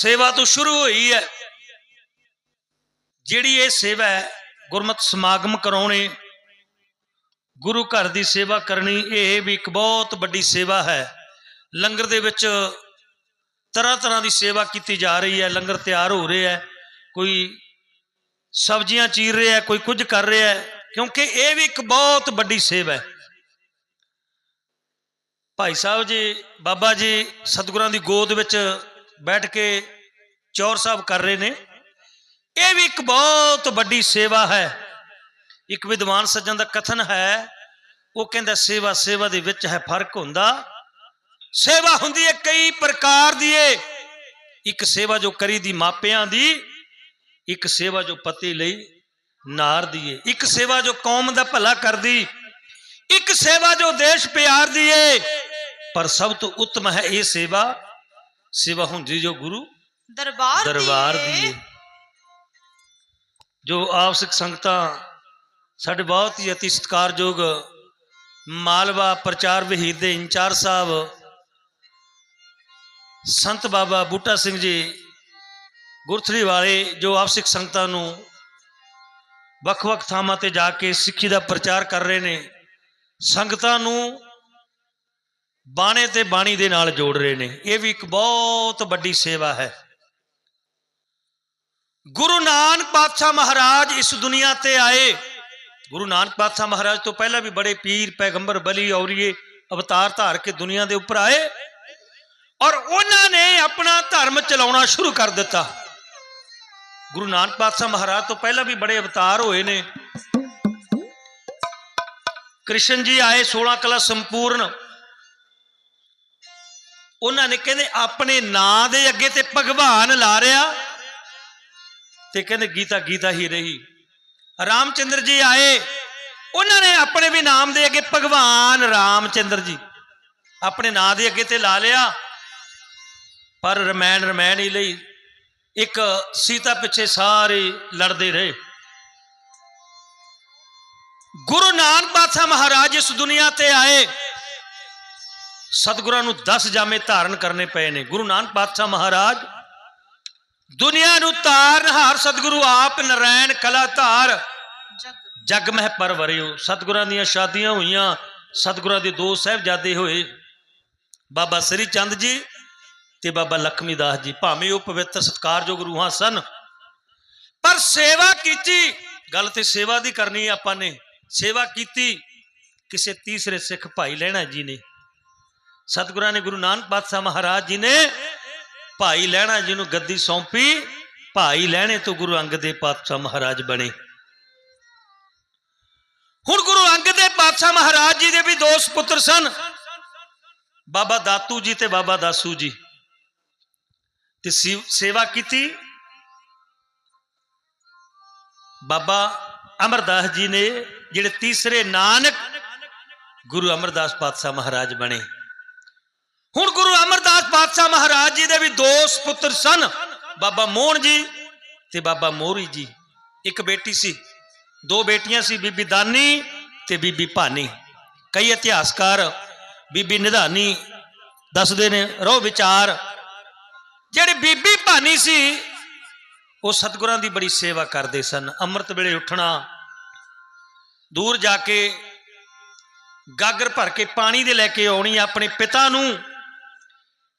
ਸੇਵਾ ਤੋਂ ਸ਼ੁਰੂ ਹੋਈ ਹੈ। ਜਿਹੜੀ ਇਹ ਸੇਵਾ ਹੈ, ਗੁਰਮਤ ਸਮਾਗਮ ਕਰਾਉਣੇ, ਗੁਰੂ ਘਰ ਦੀ ਸੇਵਾ ਕਰਨੀ, ਇਹ ਵੀ ਇੱਕ ਬਹੁਤ ਵੱਡੀ ਸੇਵਾ ਹੈ। ਲੰਗਰ ਦੇ ਵਿੱਚ ਤਰ੍ਹਾਂ ਤਰ੍ਹਾਂ ਦੀ ਸੇਵਾ ਕੀਤੀ ਜਾ ਰਹੀ ਹੈ। ਲੰਗਰ ਤਿਆਰ ਹੋ ਰਿਹਾ ਹੈ। ਕੋਈ ਸਬਜ਼ੀਆਂ ਚੀਰ ਰਿਹਾ ਕੋਈ ਕੁਝ ਕਰ ਰਿਹਾ ਹੈ, ਕਿਉਂਕਿ ਇਹ ਵੀ ਇੱਕ ਬਹੁਤ ਵੱਡੀ ਸੇਵਾ ਹੈ। ਭਾਈ ਸਾਹਿਬ ਜੀ, ਬਾਬਾ ਜੀ, ਸਤਿਗੁਰਾਂ ਦੀ ਗੋਦ ਵਿੱਚ ਬੈਠ ਕੇ ਚੌਰ ਸਾਹਿਬ ਕਰ ਰਹੇ ਨੇ। ਇਹ ਵੀ ਇੱਕ ਬਹੁਤ ਵੱਡੀ ਸੇਵਾ ਹੈ। ਇੱਕ ਵਿਦਵਾਨ ਸੱਜਣ ਦਾ ਕਥਨ ਹੈ, ਉਹ ਕਹਿੰਦਾ ਸੇਵਾ ਸੇਵਾ ਦੇ ਵਿੱਚ ਹੈ ਫ਼ਰਕ ਹੁੰਦਾ। ਸੇਵਾ ਹੁੰਦੀ ਹੈ ਕਈ ਪ੍ਰਕਾਰ ਦੀ ਏ। ਇੱਕ ਸੇਵਾ ਜੋ ਕਰੀ ਦੀ ਮਾਪਿਆਂ ਦੀ, ਇੱਕ ਸੇਵਾ ਜੋ ਪਤੀ ਲਈ ਨਾਰ ਦੀ ਏ। ਇੱਕ ਸੇਵਾ ਜੋ ਕੌਮ ਦਾ ਭਲਾ ਕਰਦੀ, ਇੱਕ ਸੇਵਾ ਜੋ ਦੇਸ਼ ਪਿਆਰ ਦੀ ਏ। ਪਰ ਸਭ ਤੋਂ ਉੱਤਮ ਹੈ ਇਹ ਸੇਵਾ ਸੇਵਾ ਹੁੰਦੀ ਜੋ ਗੁਰੂ ਦਰਬਾਰ ਦਰਬਾਰ ਦੀ ਜੋ ਆਪ ਸਿੱਖ ਸੰਗਤਾਂ ਸਾਡੇ ਬਹੁਤ ਹੀ ਅਤੀ ਸਤਿਕਾਰਯੋਗ ਮਾਲਵਾ ਪ੍ਰਚਾਰ ਵਿਹੀਰ ਦੇ ਇੰਚਾਰਜ ਸਾਹਿਬ ਸੰਤ ਬਾਬਾ ਬੂਟਾ ਸਿੰਘ ਜੀ ਗੁਰਥੜੀ ਵਾਲੇ ਜੋ ਆਪ ਸਿੱਖ ਸੰਗਤਾਂ ਨੂੰ ਵੱਖ-ਵੱਖ ਥਾਵਾਂ ਤੇ ਜਾ ਕੇ ਸਿੱਖੀ ਦਾ ਪ੍ਰਚਾਰ ਕਰ ਰਹੇ ਨੇ ਸੰਗਤਾਂ ਨੂੰ ਬਾਣੇ ਤੇ ਬਾਣੀ ਦੇ ਨਾਲ ਜੋੜ ਰਹੇ ਨੇ। ਇਹ ਵੀ ਇੱਕ ਬਹੁਤ ਵੱਡੀ ਸੇਵਾ ਹੈ। ਗੁਰੂ ਨਾਨਕ ਪਾਤਸ਼ਾਹ ਮਹਾਰਾਜ ਇਸ ਦੁਨੀਆ ਤੇ ਆਏ। ਗੁਰੂ ਨਾਨਕ ਪਾਤਸ਼ਾਹ ਮਹਾਰਾਜ ਤੋਂ ਪਹਿਲਾਂ ਵੀ ਬੜੇ ਪੀਰ, ਪੈਗੰਬਰ, ਬਲੀ, ਔਰੀਏ, ਅਵਤਾਰ ਧਾਰ ਕੇ ਦੁਨੀਆ ਦੇ ਉੱਪਰ ਆਏ ਔਰ ਉਹਨਾਂ ਨੇ ਆਪਣਾ ਧਰਮ ਚਲਾਉਣਾ ਸ਼ੁਰੂ ਕਰ ਦਿੱਤਾ। ਗੁਰੂ ਨਾਨਕ ਪਾਤਸ਼ਾਹ ਮਹਾਰਾਜ ਤੋਂ ਪਹਿਲਾਂ ਵੀ ਬੜੇ ਅਵਤਾਰ ਹੋਏ ਨੇ। ਕ੍ਰਿਸ਼ਨ ਜੀ ਆਏ 16 ਕਲਾ ਸੰਪੂਰਨ ਉਹਨਾਂ ਨੇ ਕਹਿੰਦੇ ਆਪਣੇ ਨਾਂ ਦੇ ਅੱਗੇ ਤੇ ਭਗਵਾਨ ਲਾ ਰਿਆ ਤੇ ਕਹਿੰਦੇ ਗੀਤਾ ਗੀਤਾ ਹੀ ਰਹੀ। ਰਾਮਚੰਦਰ ਜੀ ਆਏ, ਉਹਨਾਂ ਨੇ ਆਪਣੇ ਵੀ ਨਾਮ ਦੇ ਅੱਗੇ ਭਗਵਾਨ ਰਾਮਚੰਦਰ ਜੀ, ਆਪਣੇ ਨਾਂ ਦੇ ਅੱਗੇ ਤੇ ਲਾ ਲਿਆ। ਪਰ ਰਮੈਣ ਰਮੈਣ ਹੀ ਲਈ ਇੱਕ ਸੀਤਾ ਪਿੱਛੇ ਸਾਰੇ ਲੜਦੇ ਰਹੇ। ਗੁਰੂ ਨਾਨਕ ਪਾਤਸ਼ਾਹ ਮਹਾਰਾਜ ਇਸ ਦੁਨੀਆ ਤੇ ਆਏ। ਸਤਿਗੁਰਾਂ ਨੂੰ 10 ਜਾਮੇ ਧਾਰਨ ਕਰਨੇ ਪਏ ਨੇ। ਗੁਰੂ ਨਾਨਕ ਪਾਤਸ਼ਾਹ ਮਹਾਰਾਜ, ਦੁਨੀਆ ਨੂੰ ਤਾਰਨਹਾਰ ਸਤਿਗੁਰੂ ਆਪ ਨਰੈਣ ਕਲਾ ਧਾਰ ਜਗ ਜਗ ਮਹਿ ਪਰਵਰਿਓ ਸਤਿਗੁਰਾਂ ਦੀਆਂ ਸ਼ਾਦੀਆਂ ਹੋਈਆਂ। ਸਤਿਗੁਰਾਂ ਦੇ ਦੋ ਸਾਹਿਬਜ਼ਾਦੇ ਹੋਏ। ਬਾਬਾ ਸ੍ਰੀ ਚੰਦ ਜੀ ਤੇ ਬਾਬਾ ਲਖਮੀ ਦਾਸ ਜੀ। ਭਾਵੇਂ ਉਹ ਪਵਿੱਤਰ ਸਤਕਾਰਯੋਗ ਰੂਹਾਂ ਸਨ, ਪਰ ਸੇਵਾ ਕੀਤੀ। ਗੱਲ ਤੇ ਸੇਵਾ ਦੀ ਕਰਨੀ ਆਪਾਂ ਨੇ। ਸੇਵਾ ਕੀਤੀ। ਕਿਸੇ ਤੀਸਰੇ ਸਿੱਖ ਭਾਈ ਲੈਣਾ ਜੀ ਨੇ। ਸਤਿਗੁਰਾਂ ਨੇ ਗੁਰੂ ਨਾਨਕ ਪਾਤਸ਼ਾਹ ਮਹਾਰਾਜ ਜੀ ਨੇ ਭਾਈ ਲੈਣਾ ਜੀ ਨੂੰ ਗੱਦੀ ਸੌਂਪੀ। ਭਾਈ ਲੈਣੇ ਤੋਂ ਗੁਰੂ ਅੰਗਦ ਦੇਵ ਪਾਤਸ਼ਾਹ ਮਹਾਰਾਜ ਬਣੇ। ਹੁਣ ਗੁਰੂ ਅੰਗਦ ਦੇਵ ਪਾਤਸ਼ਾਹ ਮਹਾਰਾਜ ਜੀ ਦੇ ਵੀ ਦੋ ਸੁਪੁੱਤਰ ਸਨ। ਬਾਬਾ ਦਾਤੂ ਜੀ ਤੇ ਬਾਬਾ ਦਾਸੂ ਜੀ। ਤੇ ਸੀ- ਸੇਵਾ ਕੀਤੀ। ਬਾਬਾ ਅਮਰਦਾਸ ਜੀ ਨੇ, ਜਿਹੜੇ ਤੀਸਰੇ ਨਾਨਕ ਗੁਰੂ ਅਮਰਦਾਸ ਪਾਤਸ਼ਾਹ ਮਹਾਰਾਜ ਬਣੇ। ਹੁਣ ਗੁਰੂ ਅਮਰਦਾਸ ਪਾਤਸ਼ਾਹ ਮਹਾਰਾਜ ਜੀ ਦੇ ਵੀ ਦੋ ਸੁਪੁੱਤਰ ਸਨ, ਬਾਬਾ ਮੋਹਨ ਜੀ ਤੇ ਬਾਬਾ ਮੋਹਰੀ ਜੀ। ਇੱਕ ਬੇਟੀ ਸੀ, ਦੋ ਬੇਟੀਆਂ ਸੀ, ਬੀਬੀ ਦਾਨੀ ਤੇ ਬੀਬੀ ਭਾਨੀ। ਕਈ ਇਤਿਹਾਸਕਾਰ ਬੀਬੀ ਨਿਧਾਨੀ ਦੱਸਦੇ ਨੇ ਰੋ ਵਿਚਾਰ। ਜਿਹੜੀ ਬੀਬੀ ਭਾਨੀ ਸੀ, ਉਹ ਸਤਿਗੁਰਾਂ ਦੀ ਬੜੀ ਸੇਵਾ ਕਰਦੇ ਸਨ। ਅੰਮ੍ਰਿਤ ਵੇਲੇ ਉੱਠਣਾ, ਦੂਰ ਜਾ ਕੇ ਗਾਗਰ ਭਰ ਕੇ ਪਾਣੀ ਦੇ ਲੈ ਕੇ ਆਉਣੀ, ਆਪਣੇ ਪਿਤਾ ਨੂੰ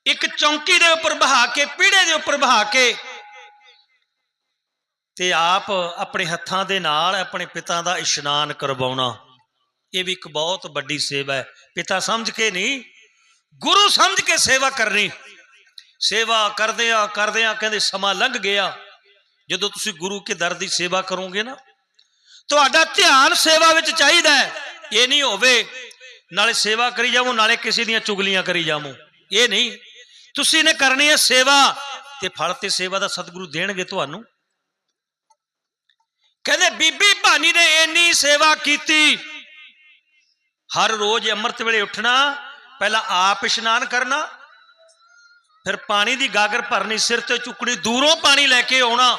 ਇੱਕ ਚੌਂਕੀ ਦੇ ਉੱਪਰ ਬਹਾ ਕੇ, ਪੀੜੇ ਦੇ ਉੱਪਰ ਬਹਾ ਕੇ ਤੇ ਆਪ ਆਪਣੇ ਹੱਥਾਂ ਦੇ ਨਾਲ ਆਪਣੇ ਪਿਤਾ ਦਾ ਇਸ਼ਨਾਨ ਕਰਵਾਉਣਾ। ਇਹ ਵੀ ਇੱਕ ਬਹੁਤ ਵੱਡੀ ਸੇਵਾ ਹੈ। ਪਿਤਾ ਸਮਝ ਕੇ ਨਹੀਂ, ਗੁਰੂ ਸਮਝ ਕੇ ਸੇਵਾ ਕਰਨੀ। ਸੇਵਾ ਕਰਦੇ ਆ ਕਰਦੇ ਆ ਕਹਿੰਦੇ ਸਮਾਂ ਲੰਘ ਗਿਆ। ਜਦੋਂ ਤੁਸੀਂ ਗੁਰੂ ਕੇ ਦਰ ਦੀ ਸੇਵਾ ਕਰੋਗੇ ਨਾ, ਤੁਹਾਡਾ ਧਿਆਨ ਸੇਵਾ ਵਿੱਚ ਚਾਹੀਦਾ ਹੈ। ਇਹ ਨਹੀਂ ਹੋਵੇ, ਨਾਲੇ ਸੇਵਾ ਕਰੀ ਜਾਵੋ, ਨਾਲੇ ਕਿਸੇ ਦੀਆਂ ਚੁਗਲੀਆਂ ਕਰੀ ਜਾਵੋ। ਇਹ ਨਹੀਂ ਤੁਸੀਂ ਨੇ ਕਰਨੀ ਹੈ ਸੇਵਾ ਤੇ ਫਲ ਤੇ ਸੇਵਾ ਦਾ ਸਤਿਗੁਰੂ ਦੇਣਗੇ ਤੁਹਾਨੂੰ। ਕਹਿੰਦੇ, ਬੀਬੀ ਭਾਨੀ ਨੇ ਇੰਨੀ ਸੇਵਾ ਕੀਤੀ। ਹਰ ਰੋਜ਼ ਅੰਮ੍ਰਿਤ ਵੇਲੇ ਉੱਠਣਾ, ਪਹਿਲਾਂ ਆਪ ਇਸ਼ਨਾਨ ਕਰਨਾ, ਫਿਰ ਪਾਣੀ ਦੀ ਗਾਗਰ ਭਰਨੀ, ਸਿਰ ਤੇ ਚੁੱਕਣੀ, ਦੂਰੋਂ ਪਾਣੀ ਲੈ ਕੇ ਆਉਣਾ।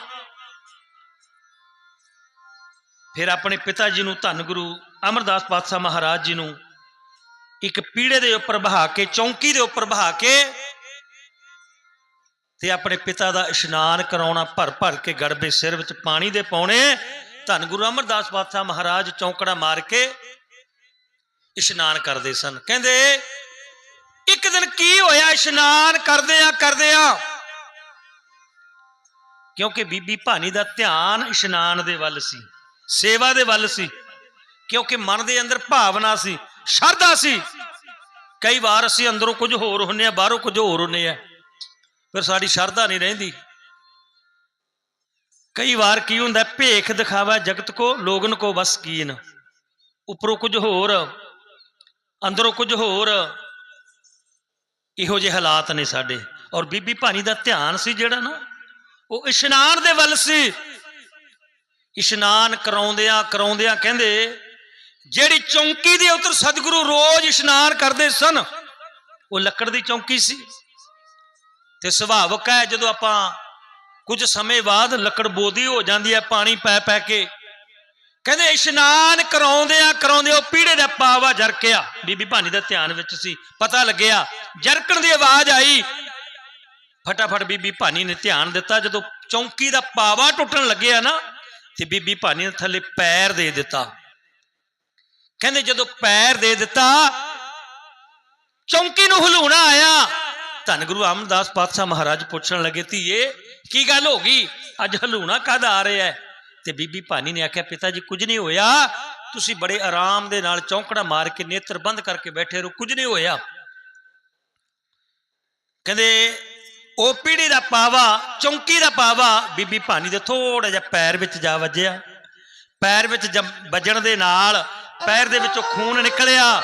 ਫਿਰ ਆਪਣੇ ਪਿਤਾ ਜੀ ਨੂੰ, ਧੰਨ ਗੁਰੂ ਅਮਰਦਾਸ ਪਾਤਸ਼ਾਹ ਮਹਾਰਾਜ ਜੀ ਨੂੰ ਇੱਕ ਪੀੜੇ ਦੇ ਉੱਪਰ ਬਹਾ ਕੇ, ਚੌਂਕੀ ਦੇ ਉੱਪਰ ਬਹਾ ਕੇ ਤੇ ਆਪਣੇ ਪਿਤਾ ਦਾ ਇਸ਼ਨਾਨ ਕਰਾਉਣਾ ਭਰ ਭਰ ਕੇ ਗੜਬੇ ਸਿਰ ਵਿੱਚ ਪਾਣੀ ਦੇ ਪਾਉਣੇ। ਧੰਨ ਗੁਰੂ ਅਮਰਦਾਸ ਪਾਤਸ਼ਾਹ ਮਹਾਰਾਜ ਚੌਂਕੜਾ ਮਾਰ ਕੇ ਇਸ਼ਨਾਨ ਕਰਦੇ ਸਨ। ਕਹਿੰਦੇ, ਇੱਕ ਦਿਨ ਕੀ ਹੋਇਆ ਇਸ਼ਨਾਨ ਕਰਦੇ ਆ ਕਰਦੇ ਆ ਕਿਉਂਕਿ ਬੀਬੀ ਭਾਨੀ ਦਾ ਧਿਆਨ ਇਸ਼ਨਾਨ ਦੇ ਵੱਲ ਸੀ, ਸੇਵਾ ਦੇ ਵੱਲ ਸੀ, ਕਿਉਂਕਿ ਮਨ ਦੇ ਅੰਦਰ ਭਾਵਨਾ ਸੀ, ਸ਼ਰਧਾ ਸੀ। ਕਈ ਵਾਰ ਅਸੀਂ ਅੰਦਰੋਂ ਕੁਝ ਹੋਰ ਹੁੰਨੇ ਆ, ਬਾਹਰੋਂ ਕੁਝ ਹੋਰ ਹੁੰਨੇ ਆ। ਫਿਰ ਸਾਡੀ ਸ਼ਰਧਾ ਨਹੀਂ ਰਹਿੰਦੀ। ਕਈ ਵਾਰ ਕੀ ਹੁੰਦਾ, ਭੇਖ ਦਿਖਾਵਾ ਜਗਤ ਕੋ, ਲੋਗਨ ਕੋ ਬਸ ਕੀਨ। ਉੱਪਰੋਂ ਕੁਝ ਹੋਰ, ਅੰਦਰੋਂ ਕੁਝ ਹੋਰ, ਇਹੋ ਜਿਹੇ ਹਾਲਾਤ ਨੇ ਸਾਡੇ। ਔਰ ਬੀਬੀ ਭਾਨੀ ਦਾ ਧਿਆਨ ਸੀ ਜਿਹੜਾ ਨਾ, ਉਹ ਇਸ਼ਨਾਨ ਦੇ ਵੱਲ ਸੀ। ਇਸ਼ਨਾਨ ਕਰਾਉਂਦਿਆਂ ਕਰਾਉਂਦਿਆਂ ਕਹਿੰਦੇ, ਜਿਹੜੀ ਚੌਂਕੀ ਦੇ ਉੱਤਰ ਸਤਿਗੁਰੂ ਰੋਜ਼ ਇਸ਼ਨਾਨ ਕਰਦੇ ਸਨ, ਉਹ ਲੱਕੜ ਦੀ ਚੌਂਕੀ ਸੀ। ਤੇ ਸੁਭਾਵਕ ਹੈ, ਜਦੋਂ ਆਪਾਂ ਕੁਝ ਸਮੇਂ ਬਾਅਦ ਲੱਕੜ ਬੋਦੀ ਹੋ ਜਾਂਦੀ ਹੈ, ਪਾਣੀ ਪੈ ਪੈ ਕੇ। ਕਹਿੰਦੇ ਇਸ਼ਨਾਨ ਕਰਾਉਂਦਿਆਂ ਕਰਾਉਂਦੇ ਉਹ ਪੀੜੇ ਦਾ ਪਾਵਾ ਜਰਕਿਆ। ਬੀਬੀ ਭਾਨੀ ਦਾ ਧਿਆਨ ਵਿੱਚ ਸੀ, ਪਤਾ ਲੱਗਿਆ, ਜਰਕਣ ਦੀ ਆਵਾਜ਼ ਆਈ। ਫਟਾਫਟ ਬੀਬੀ ਭਾਨੀ ਨੇ ਧਿਆਨ ਦਿੱਤਾ, ਜਦੋਂ ਚੌਂਕੀ ਦਾ ਪਾਵਾ ਟੁੱਟਣ ਲੱਗਿਆ ਨਾ, ਤੇ ਬੀਬੀ ਭਾਨੀ ਨੇ ਥੱਲੇ ਪੈਰ ਦੇ ਦਿੱਤਾ। ਕਹਿੰਦੇ ਜਦੋਂ ਪੈਰ ਦੇ ਦਿੱਤਾ, ਚੌਂਕੀ ਨੂੰ ਹਲੂਣਾ ਆਇਆ। ਧੰਨ ਗੁਰੂ ਅਮਰਦਾਸ ਪਾਤਸ਼ਾਹ ਮਹਾਰਾਜ ਪੁੱਛਣ ਲੱਗੇ, ਧੀਏ, ਕੀ ਗੱਲ ਹੋ ਗਈ? ਅੱਜ ਹਲੂਣਾ ਕਦ ਆ ਰਿਹਾ ਤੇ ਬੀਬੀ ਭਾਨੀ ਨੇ ਆਖਿਆ, ਪਿਤਾ ਜੀ, ਕੁਝ ਨਹੀਂ ਹੋਇਆ। ਤੁਸੀਂ ਬੜੇ ਆਰਾਮ ਦੇ ਨਾਲ ਚੌਂਕੜਾ ਮਾਰ ਕੇ ਨੇਤਰ ਬੰਦ ਕਰਕੇ ਬੈਠੇ ਰਹੋ, ਕੁਝ ਨਹੀਂ ਹੋਇਆ। ਕਹਿੰਦੇ, ਉਹ ਪੀੜੀ ਦਾ ਪਾਵਾ, ਚੌਂਕੀ ਦਾ ਪਾਵਾ। ਬੀਬੀ ਭਾਨੀ ਦੇ ਥੋੜਾ ਜਿਹਾ ਪੈਰ ਵਿੱਚ ਜਾ ਵੱਜਿਆ। ਪੈਰ ਵਿੱਚ ਜਮ- ਵੱਜਣ ਦੇ ਨਾਲ ਪੈਰ ਦੇ ਵਿੱਚੋਂ ਖੂਨ ਨਿਕਲਿਆ।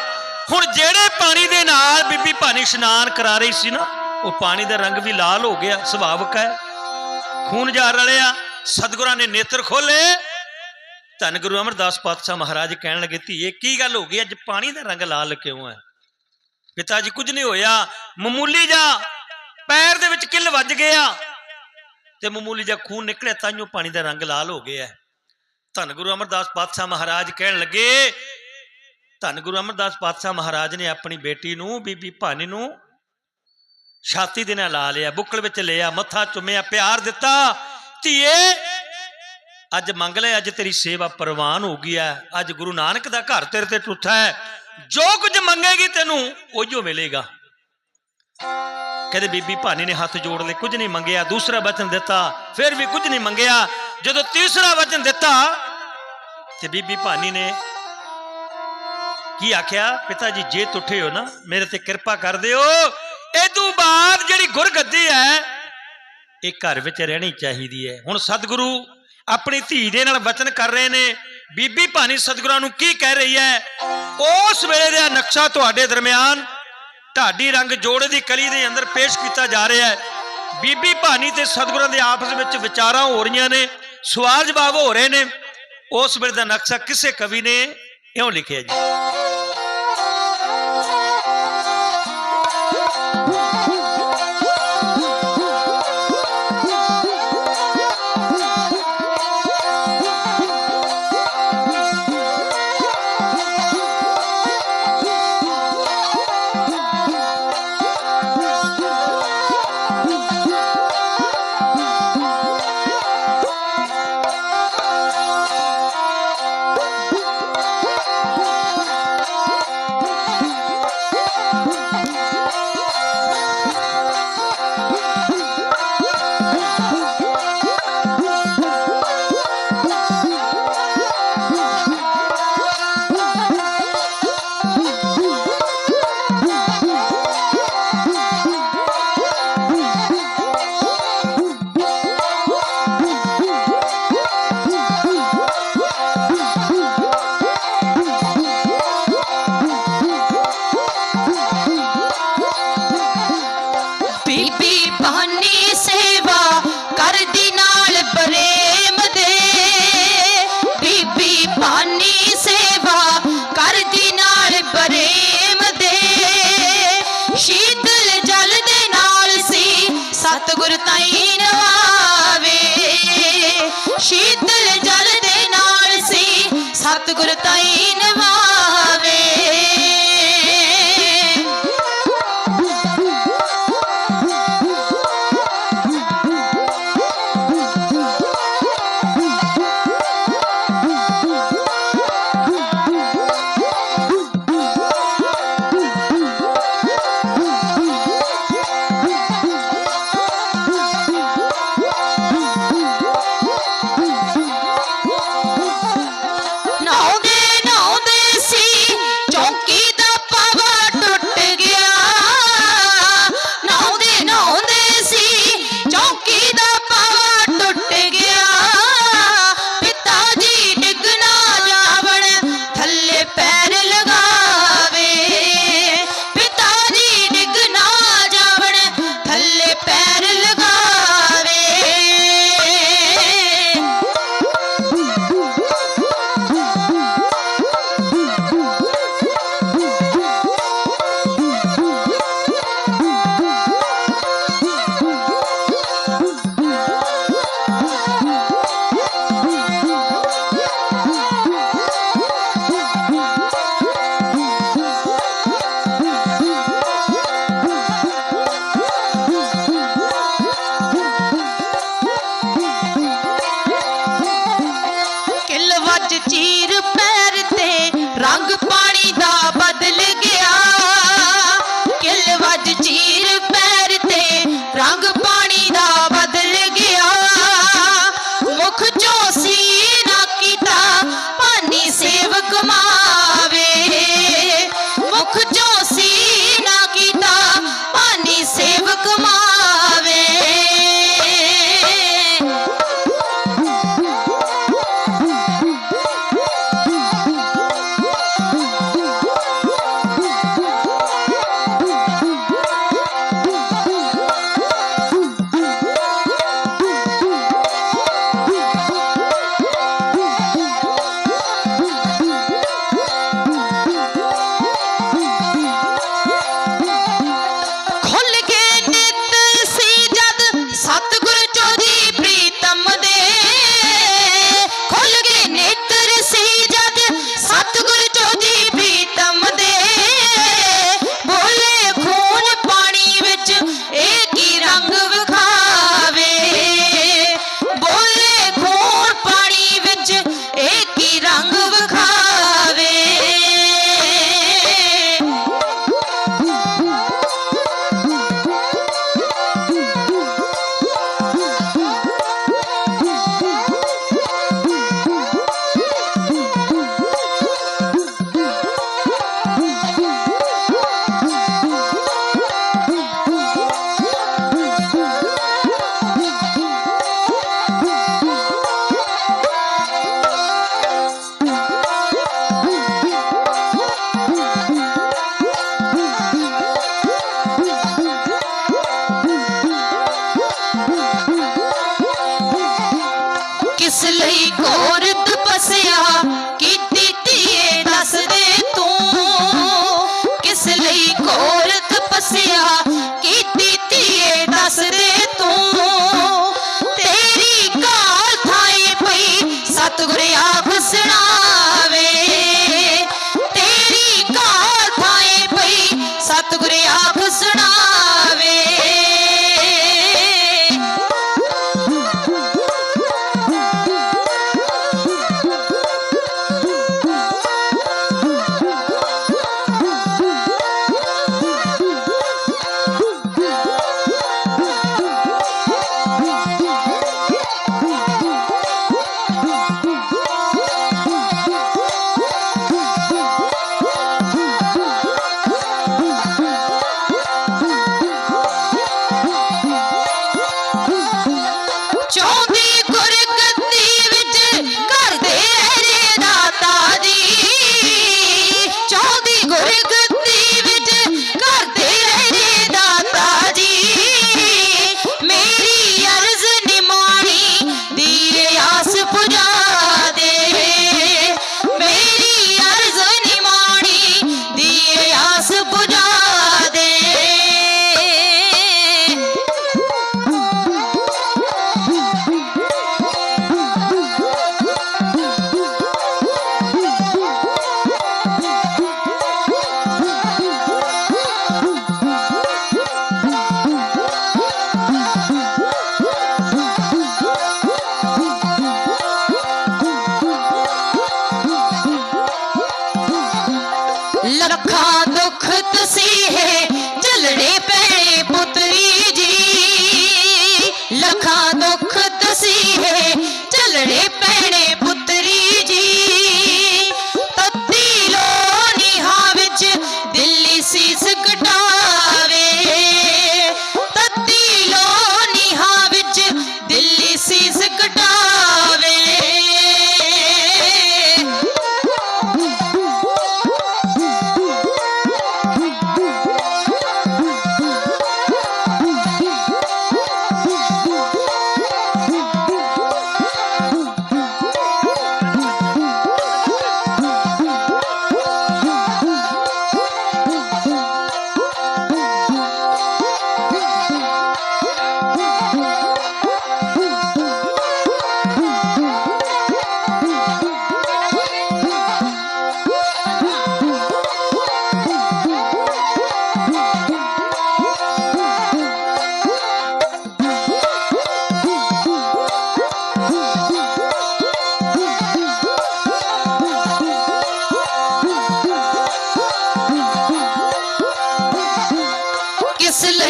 ਹੁਣ ਜਿਹੜੇ ਪਾਣੀ ਦੇ ਨਾਲ ਬੀਬੀ ਭਾਨੀ ਇਸ਼ਨਾਨ ਕਰਾ ਰਹੀ ਸੀ ਨਾ, ਉਹ ਪਾਣੀ ਦਾ ਰੰਗ ਵੀ ਲਾਲ ਹੋ ਗਿਆ, ਸੁਭਾਵਕ ਹੈ। ਖੂਨ ਜਾ ਰਲਿਆ, ਸਤਿਗੁਰਾਂ ਨੇ ਨੇਤਰ ਖੋਲੇ ਧੰਨ ਗੁਰੂ ਅਮਰਦਾਸ ਪਾਤਸ਼ਾਹ ਮਹਾਰਾਜ ਕਹਿਣ ਲੱਗੇ, ਧੀਏ, ਕੀ ਗੱਲ ਹੋ ਗਈ? ਅੱਜ ਪਾਣੀ ਦਾ ਰੰਗ ਲਾਲ ਕਿਉਂ ਹੈ? ਪਿਤਾ ਜੀ, ਕੁਝ ਨਹੀਂ ਹੋਇਆ। ਮਾਮੂਲੀ ਜਾ ਪੈਰ ਦੇ ਵਿੱਚ ਕਿੱਲ ਵੱਜ ਗਿਆ ਤੇ ਮਾਮੂਲੀ ਜਾ ਖੂਨ ਨਿਕਲਿਆ ਤਾਂਯੋ ਪਾਣੀ ਦਾ ਰੰਗ ਲਾਲ ਹੋ ਗਿਆ ਧੰਨ ਗੁਰੂ ਅਮਰਦਾਸ ਪਾਤਸ਼ਾਹ ਮਹਾਰਾਜ ਕਹਿਣ ਲੱਗੇ ਧੰਨ ਗੁਰੂ ਅਮਰਦਾਸ ਪਾਤਸ਼ਾਹ ਮਹਾਰਾਜ ਨੇ ਆਪਣੀ ਬੇਟੀ ਨੂੰ, ਬੀਬੀ ਭਾਨੀ ਨੂੰ ਛਾਤੀ ਦੇ ਨਾਲ ਲਾ ਲਿਆ, ਬੁੱਕਲ ਵਿੱਚ ਲਿਆ, ਮੱਥਾ ਚੁੰਮਿਆ, ਪਿਆਰ ਦਿੱਤਾ। ਧੀਏ, ਅੱਜ ਮੰਗ ਲੈ, ਅੱਜ ਤੇਰੀ ਸੇਵਾ ਪ੍ਰਵਾਨ ਹੋ ਗਈ ਹੈ। ਅੱਜ ਗੁਰੂ ਨਾਨਕ ਦਾ ਘਰ ਤੇਰੇ ਤੇ ਟੁੱਟਾ ਹੈ। ਜੋ ਕੁਝ ਮੰਗੇਗੀ ਤੈਨੂੰ, ਉਹੀਓ ਮਿਲੇਗਾ। ਕਹਿੰਦੇ ਬੀਬੀ ਭਾਨੀ ਨੇ ਹੱਥ ਜੋੜ ਲਏ, ਕੁਝ ਨਹੀਂ ਮੰਗਿਆ, ਦੂਸਰਾ ਵਚਨ ਦਿੱਤਾ, ਫਿਰ ਵੀ ਕੁਝ ਨਹੀਂ ਮੰਗਿਆ। ਜਦੋਂ ਤੀਸਰਾ ਵਚਨ ਦਿੱਤਾ, ਤੇ ਬੀਬੀ ਭਾਨੀ ਨੇ ਕੀ ਆਖਿਆ? ਪਿਤਾ ਜੀ ਜੇ ਟੁੱਟੇ ਹੋ ਨਾ, ਮੇਰੇ ਤੇ ਕਿਰਪਾ ਕਰ ਦਿਓ। ਇਹ ਤੋਂ ਬਾਅਦ ਜਿਹੜੀ ਗੁਰਗੱਦੀ ਹੈ, ਇਹ ਘਰ ਵਿੱਚ ਰਹਿਣੀ ਚਾਹੀਦੀ ਹੈ। ਹੁਣ ਸਤਿਗੁਰੂ ਆਪਣੀ ਧੀ ਦੇ ਨਾਲ ਵਚਨ ਕਰ ਰਹੇ ਨੇ। ਬੀਬੀ ਭਾਨੀ ਸਤਿਗੁਰਾਂ ਨੂੰ ਕੀ ਕਹਿ ਰਹੀ ਹੈ? ਉਸ ਵੇਲੇ ਦਾ ਨਕਸ਼ਾ ਤੁਹਾਡੇ ਦਰਮਿਆਨ ਢਾਡੀ ਰੰਗ ਜੋੜੇ ਦੀ ਕਲੀ ਦੇ ਅੰਦਰ ਪੇਸ਼ ਕੀਤਾ ਜਾ ਰਿਹਾ ਹੈ। ਬੀਬੀ ਭਾਨੀ ਤੇ ਸਤਿਗੁਰਾਂ ਦੇ ਆਪਸ ਵਿੱਚ ਵਿਚਾਰਾਂ ਹੋ ਰਹੀਆਂ ਨੇ ਸਵਾਲ ਜਵਾਬ ਹੋ ਰਹੇ ਨੇ। ਉਸ ਵੇਲੇ ਦਾ ਨਕਸ਼ਾ ਕਿਸੇ ਕਵੀ ਨੇ ਇਉਂ ਲਿਖਿਆ ਜੀ। ਸਤਿਗੁਰ ਤਾਈ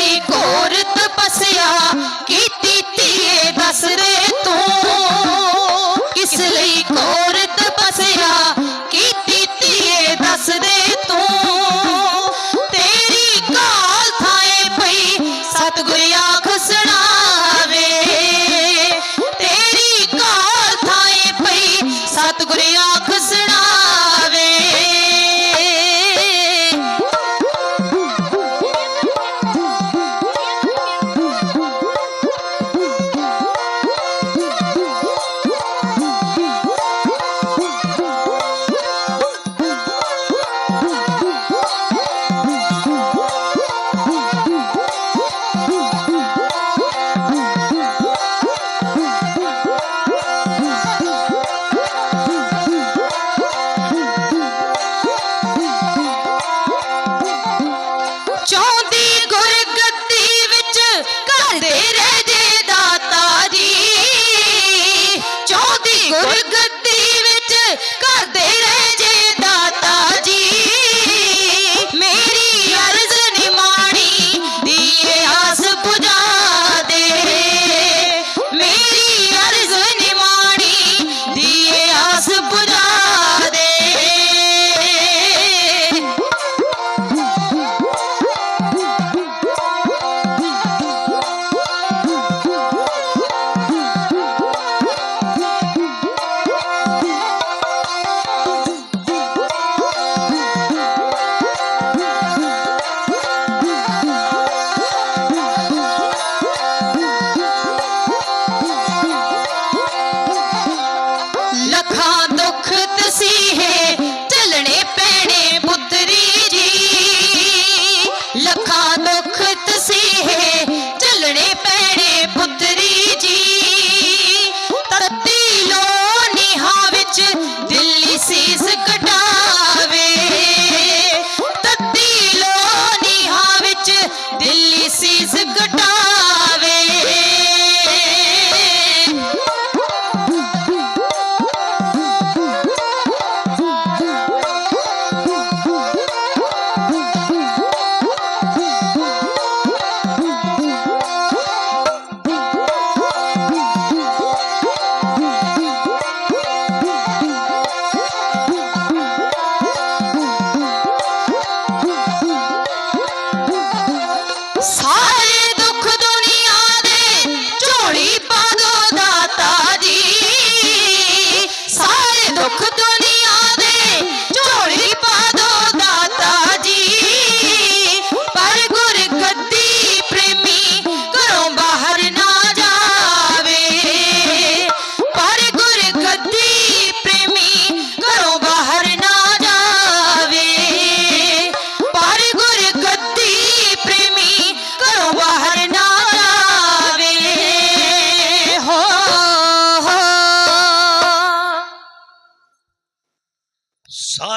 ਕਿਸ ਲਈ ਘੋਰ ਤਪੱਸਿਆ ਕੀਤੀ ਧੀਏ ਦੱਸ ਰੇ ਤੂੰ।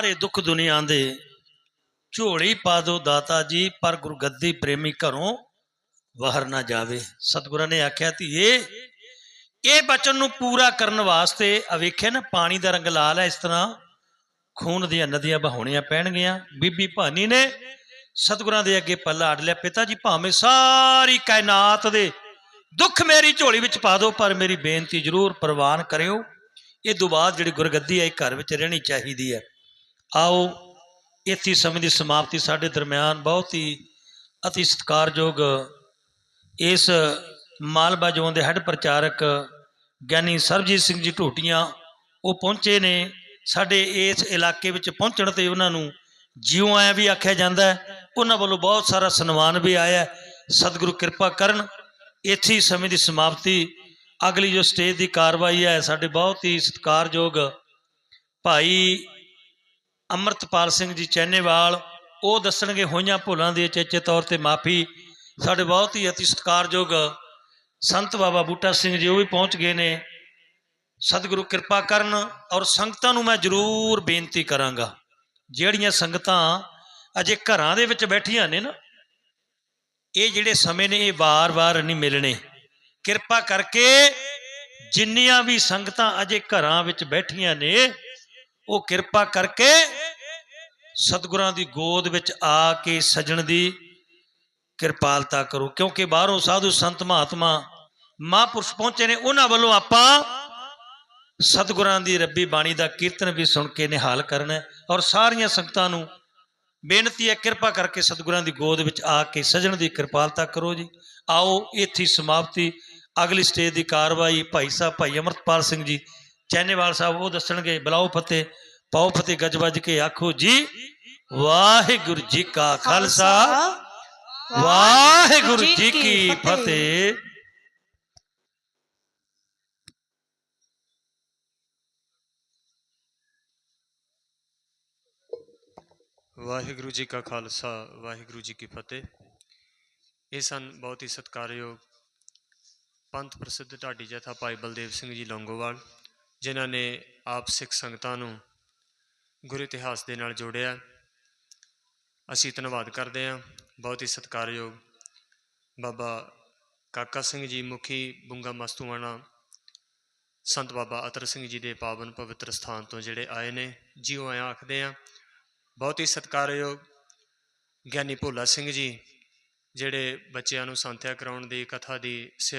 ਸਾਰੇ ਦੁੱਖ ਦੁਨੀਆ ਦੇ ਝੋਲੀ ਪਾ ਦੋ ਦਾਤਾ ਜੀ, ਪਰ ਗੁਰਗੱਦੀ ਪ੍ਰੇਮੀ ਘਰੋਂ ਬਾਹਰ ਨਾ ਜਾਵੇ। ਸਤਿਗੁਰਾਂ ਨੇ ਆਖਿਆ, ਧੀਏ, ਇਹ ਬਚਨ ਨੂੰ ਪੂਰਾ ਕਰਨ ਵਾਸਤੇ ਅਵੇਖਿਆ ਨਾ, ਪਾਣੀ ਦਾ ਰੰਗ ਲਾਲ ਹੈ, ਇਸ ਤਰ੍ਹਾਂ ਖੂਨ ਦੀਆਂ ਨਦੀਆਂ ਬਹਾਉਣੀਆਂ ਪੈਣਗੀਆਂ। ਬੀਬੀ ਭਾਨੀ ਨੇ ਸਤਿਗੁਰਾਂ ਦੇ ਅੱਗੇ ਪੱਲਾ ਅੜ ਲਿਆ, ਪਿਤਾ ਜੀ ਭਾਵੇਂ ਸਾਰੀ ਕਾਇਨਾਤ ਦੇ ਦੁੱਖ ਮੇਰੀ ਝੋਲੀ ਵਿੱਚ ਪਾ ਦਿਓ, ਪਰ ਮੇਰੀ ਬੇਨਤੀ ਜ਼ਰੂਰ ਪ੍ਰਵਾਨ ਕਰਿਓ। ਇਹ ਤੋਂ ਜਿਹੜੀ ਗੁਰਗੱਦੀ ਹੈ, ਇਹ ਘਰ ਵਿੱਚ ਰਹਿਣੀ ਚਾਹੀਦੀ ਹੈ। ਆਓ ਇੱਥੇ ਸਮੇਂ ਦੀ ਸਮਾਪਤੀ ਸਾਡੇ ਦਰਮਿਆਨ ਬਹੁਤ ਹੀ ਅਤੀ ਸਤਿਕਾਰਯੋਗ ਇਸ ਮਾਲਵਾ ਜ਼ੋਨ ਦੇ ਹੈੱਡ ਪ੍ਰਚਾਰਕ ਗਿਆਨੀ ਸਰਬਜੀਤ ਸਿੰਘ ਜੀ ਢੋਟੀਆਂ, ਉਹ ਪਹੁੰਚੇ ਨੇ। ਸਾਡੇ ਇਸ ਇਲਾਕੇ ਵਿੱਚ ਪਹੁੰਚਣ ਤੇ ਉਹਨਾਂ ਨੂੰ ਜਿਉਂ ਆਇਆ ਵੀ ਆਖਿਆ ਜਾਂਦਾ ਉਹਨਾਂ ਵੱਲੋਂ ਬਹੁਤ ਸਾਰਾ ਸਨਮਾਨ ਵੀ ਆਇਆ ਸਤਿਗੁਰੂ ਕਿਰਪਾ ਕਰਨ, ਇੱਥੇ ਹੀ ਸਮੇਂ ਦੀ ਸਮਾਪਤੀ, ਅਗਲੀ ਜੋ ਸਟੇਜ ਦੀ ਕਾਰਵਾਈ ਹੈ, ਸਾਡੇ ਬਹੁਤ ਹੀ ਸਤਿਕਾਰਯੋਗ ਭਾਈ ਅਮਰਤਪਾਲ ਸਿੰਘ ਜੀ ਚੈਨੇਵਾਲ, ਉਹ ਦੱਸਣਗੇ ਹੋਈਆਂ ਭੁੱਲਾਂ ਦੇ ਚੇਚੇ ਤੌਰ ਤੇ ਮਾਫੀ। ਸਾਡੇ ਬਹੁਤ ਹੀ ਅਤੀ ਸਤਿਕਾਰਯੋਗ ਸੰਤ ਬਾਬਾ ਬੂਟਾ ਸਿੰਘ ਜੀ ਉਹ ਵੀ ਪਹੁੰਚ ਗਏ ਨੇ। ਸਤਿਗੁਰੂ ਕਿਰਪਾ ਕਰਨ ਔਰ ਸੰਗਤਾਂ ਨੂੰ ਮੈਂ ਜ਼ਰੂਰ ਬੇਨਤੀ ਕਰਾਂਗਾ। ਜਿਹੜੀਆਂ ਸੰਗਤਾਂ ਅਜੇ ਘਰਾਂ ਦੇ ਵਿੱਚ ਬੈਠੀਆਂ ਨੇ ਨਾ, ਇਹ ਜਿਹੜੇ ਸਮੇਂ ਨੇ ਇਹ ਵਾਰ-ਵਾਰ ਨਹੀਂ ਮਿਲਣੇ। ਕਿਰਪਾ ਕਰਕੇ ਜਿੰਨੀਆਂ ਵੀ ਸੰਗਤਾਂ ਅਜੇ ਘਰਾਂ ਵਿੱਚ ਬੈਠੀਆਂ ਨੇ ਉਹ ਕਿਰਪਾ ਕਰਕੇ ਸਤਿਗੁਰਾਂ ਦੀ ਗੋਦ ਵਿੱਚ ਆ ਕੇ ਸਜਣ ਦੀ ਕਿਰਪਾਲਤਾ ਕਰੋ, ਕਿਉਂਕਿ ਬਾਹਰੋਂ ਸਾਧੂ ਸੰਤ ਮਹਾਤਮਾ ਮਹਾਂਪੁਰਸ਼ ਪਹੁੰਚੇ ਨੇ, ਉਹਨਾਂ ਵੱਲੋਂ ਆਪਾਂ ਸਤਿਗੁਰਾਂ ਦੀ ਰੱਬੀ ਬਾਣੀ ਦਾ ਕੀਰਤਨ ਵੀ ਸੁਣ ਕੇ ਨਿਹਾਲ ਕਰਨਾ ਔਰ ਸਾਰੀਆਂ ਸੰਗਤਾਂ ਨੂੰ ਬੇਨਤੀ ਹੈ, ਕਿਰਪਾ ਕਰਕੇ ਸਤਿਗੁਰਾਂ ਦੀ ਗੋਦ ਵਿੱਚ ਆ ਕੇ ਸਜਣ ਦੀ ਕਿਰਪਾਲਤਾ ਕਰੋ ਜੀ। ਆਓ, ਇੱਥੇ ਸਮਾਪਤੀ। ਅਗਲੀ ਸਟੇਜ ਦੀ ਕਾਰਵਾਈ ਭਾਈ ਸਾਹਿਬ, ਭਾਈ ਅਮਰਤਪਾਲ ਸਿੰਘ ਜੀ ਚੈਨੇਵਾਲ ਸਾਹਿਬ ਉਹ ਦੱਸਣਗੇ ਬਲਾਓ ਫਤਿਹ ਪਾਓ ਫਤਿਹ ਗੱਜ ਵੱਜ ਕੇ ਆਖੋ ਜੀ ਵਾਹਿਗੁਰੂ ਜੀ ਕਾ ਖਾਲਸਾ ਵਾਹਿਗੁਰੂ ਜੀ ਕੀ ਫਤਿਹ ਵਾਹਿਗੁਰੂ ਜੀ ਕਾ ਖਾਲਸਾ ਵਾਹਿਗੁਰੂ ਜੀ ਕੀ ਫਤਿਹ ਇਹ ਸਨ ਬਹੁਤ ਹੀ ਸਤਿਕਾਰਯੋਗ ਪੰਥ ਪ੍ਰਸਿੱਧ ਢਾਡੀ ਜਥਾ ਭਾਈ ਬਲਦੇਵ ਸਿੰਘ ਜੀ ਲੌਂਗੋਵਾਲ ਜਿਨ੍ਹਾਂ ਨੇ ਆਪ ਸਿੱਖ ਸੰਗਤਾਂ ਨੂੰ ਗੁਰੂ ਇਤਿਹਾਸ ਦੇ ਨਾਲ ਜੋੜਿਆ। ਅਸੀਂ ਧੰਨਵਾਦ ਕਰਦੇ ਹਾਂ। ਬਹੁਤ ਹੀ ਸਤਿਕਾਰਯੋਗ ਬਾਬਾ ਕਾਕਾ ਸਿੰਘ ਜੀ, ਮੁਖੀ ਬੁੰਗਾ ਮਸਤੂਆਣਾ ਸੰਤ ਬਾਬਾ ਅਤਰ ਸਿੰਘ ਜੀ ਦੇ ਪਾਵਨ ਪਵਿੱਤਰ ਸਥਾਨ ਤੋਂ ਜਿਹੜੇ ਆਏ ਨੇ, ਜਿਉਂ ਆਇਆ ਆਖਦੇ ਆ ਬਹੁਤ ਹੀ ਸਤਿਕਾਰਯੋਗ ਗਿਆਨੀ ਭੋਲਾ ਸਿੰਘ ਜੀ, ਜਿਹੜੇ ਬੱਚਿਆਂ ਨੂੰ ਸੰਥਿਆ ਕਰਾਉਣ ਦੀ, ਕਥਾ ਦੀ ਸੇਵਾ